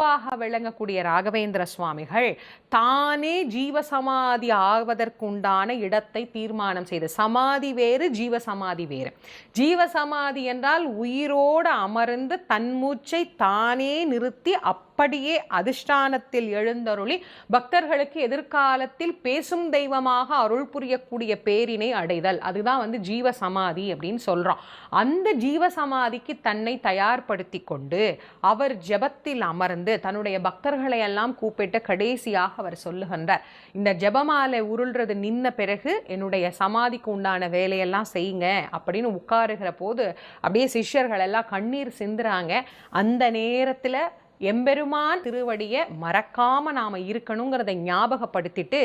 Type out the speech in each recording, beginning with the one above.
குருவாக விளங்கக்கூடிய ராகவேந்திர சுவாமிகள் தானே ஜீவசமாதி ஆவதற்குண்டான இடத்தை தீர்மானம் செய்து சமாதி வேறு ஜீவசமாதி வேறு. ஜீவசமாதி என்றால் உயிரோடு அமர்ந்து தன்மூச்சை தானே நிறுத்தி அப்படியே அதிஷ்டானத்தில் எழுந்தருளி பக்தர்களுக்கு எதிர்காலத்தில் பேசும் தெய்வமாக அருள் புரியக்கூடிய பேரினை அடைதல். அதுதான் வந்து ஜீவ சமாதி அப்படின்னு சொல்கிறோம் அந்த ஜீவ சமாதிக்கு தன்னை தயார்படுத்தி கொண்டு அவர் ஜெபத்தில் அமர்ந்து தன்னுடைய பக்தர்களை எல்லாம் கூப்பிட்டு கடைசியாக அவர் சொல்லுகின்றார். இந்த ஜெபமாலை உருள்றது நின்ன பிறகு என்னுடைய சமாதிக்கு உண்டான வேலையெல்லாம் செய்யுங்க அப்படின்னு உட்காருகிற போது அப்படியே சிஷ்யர்கள் எல்லாம் கண்ணீர் சிந்துறாங்க. அந்த நேரத்தில் எம்பெருமான் திருவடியை மறக்காம நாம இருக்கணுங்கிறத ஞாபகப்படுத்திட்டு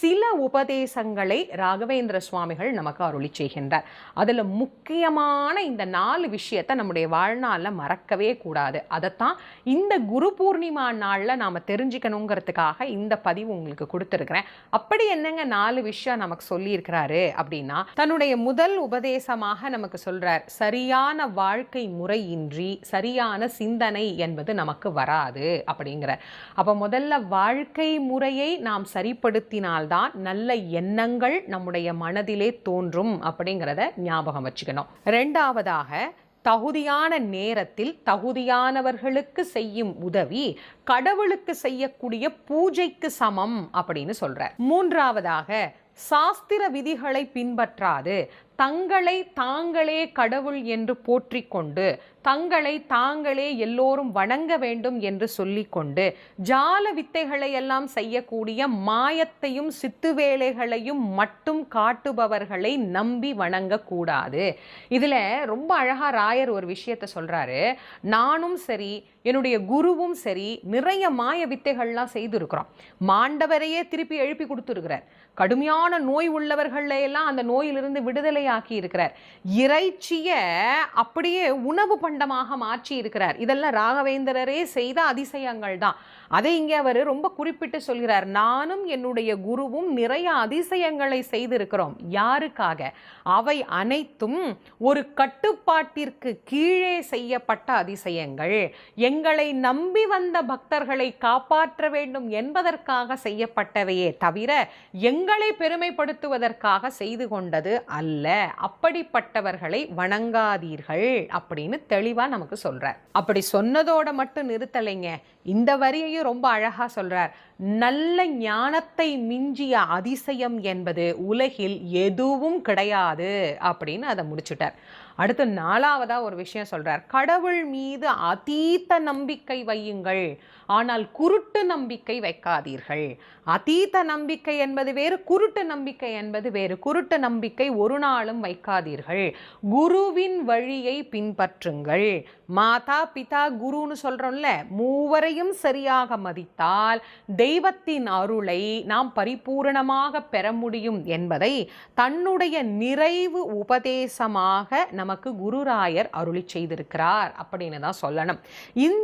சில உபதேசங்களை ராகவேந்திர சுவாமிகள் நமக்கு அருளி செய்கின்றார். அதில் முக்கியமான இந்த நாலு விஷயத்தை நம்முடைய வாழ்நாளில் மறக்கவே கூடாது. அதைத்தான் இந்த குரு பூர்ணிமா நாளில் நாம் தெரிஞ்சுக்கணுங்கிறதுக்காக இந்த பதிவு உங்களுக்கு கொடுத்துருக்கிறேன். அப்படி என்னங்க நாலு விஷயம் நமக்கு சொல்லியிருக்கிறாரு அப்படின்னா தன்னுடைய முதல் உபதேசமாக நமக்கு சொல்றார் சரியான வாழ்க்கை முறையின்றி சரியான சிந்தனை என்பது நமக்கு வராது அப்படிங்கிற. அப்போ முதல்ல வாழ்க்கை முறையை நாம் சரிப்படுத்தினால்தான் நல்ல எண்ணங்கள் நம்முடைய மனதிலே தோன்றும் அப்படிங்கிறத ஞாபகம் வச்சுக்கணும். ரெண்டாவதாக தகுதியான நேரத்தில் தகுதியானவர்களுக்கு செய்யும் உதவி கடவுளுக்கு செய்யக்கூடிய பூஜைக்கு சமம் அப்படின்னு சொல்றார் மூன்றாவதாக சாஸ்திர விதிகளை பின்பற்றாது. தங்களை தாங்களே கடவுள் என்று போற்றிக்கொண்டு தங்களை தாங்களே எல்லோரும் வணங்க வேண்டும் என்று சொல்லிக்கொண்டு ஜால வித்தைகளை எல்லாம் செய்யக்கூடிய மாயத்தையும் சித்து வேலைகளையும் மட்டும் காட்டுபவர்களை நம்பி வணங்கக்கூடாது. இதில் ரொம்ப அழகா ராயர் ஒரு விஷயத்த சொல்றாரு. நானும் சரி என்னுடைய குருவும் சரி நிறைய மாய வித்தைகள்லாம் செய்திருக்கிறோம். மாண்டவரையே திருப்பி எழுப்பி கொடுத்துருக்கிறார். கடுமையான நோய் உள்ளவர்களை எல்லாம் அந்த நோயிலிருந்து விடுதலையாக்கி இருக்கிறார். இறைச்சிய அப்படியே உணவு பண்டமாக மாற்றி இருக்கிறார். இதெல்லாம் ராகவேந்திரரே செய்த அதிசயங்கள் தான். அதை இங்கே அவர் ரொம்ப குறிப்பிட்டு சொல்கிறார். நானும் என்னுடைய குருவும் நிறைய அதிசயங்களை செய்திருக்கிறோம். யாருக்காக? அவை அனைத்தும் ஒரு கட்டுப்பாட்டிற்கு கீழே செய்யப்பட்ட அதிசயங்கள். எங்களை நம்பி வந்த பக்தர்களை காப்பாற்ற வேண்டும் என்பதற்காக செய்யப்பட்டவையே தவிர எங்களை பெரும் பெருமைப்படுத்துவதற்காக செய்து கொண்டது அல்ல. அப்படிப்பட்டவர்களை வணங்காதீர்கள் அப்படின்னு தெளிவா நமக்கு சொல்றார். அப்படி சொன்னதோட மட்டும் நிறுத்தலைங்க. இந்த வரியையும் ரொம்ப அழகா சொல்றார். நல்ல ஞானத்தை மிஞ்சிய அதிசயம் என்பது உலகில் எதுவும் கிடையாது அப்படின்னு அதை முடிச்சுட்டார். அடுத்து நாலாவதா ஒரு விஷயம் சொல்றார். கடவுள் மீது அதீத நம்பிக்கை வையுங்கள். ஆனால் குருட்டு நம்பிக்கை வைக்காதீர்கள். அதீத நம்பிக்கை என்பது வேறு குருட்டு நம்பிக்கை என்பது வேறு. குருட்டு நம்பிக்கை ஒரு நாளும் வைக்காதீர்கள். குருவின் வழியை பின்பற்றுங்கள். மாதா பிதா குருன்னு சொல்றோம்ல மூவரையும் சரியாக மதித்தால் தெய்வத்தின் அருளை நாம் பரிபூரணமாக பெற முடியும் என்பதை தன்னுடைய நிறைவு உபதேசமாக நமக்கு குருராயர் அருளி செய்திருக்கிறார் அப்படின்னு தான் சொல்லணும். இந்த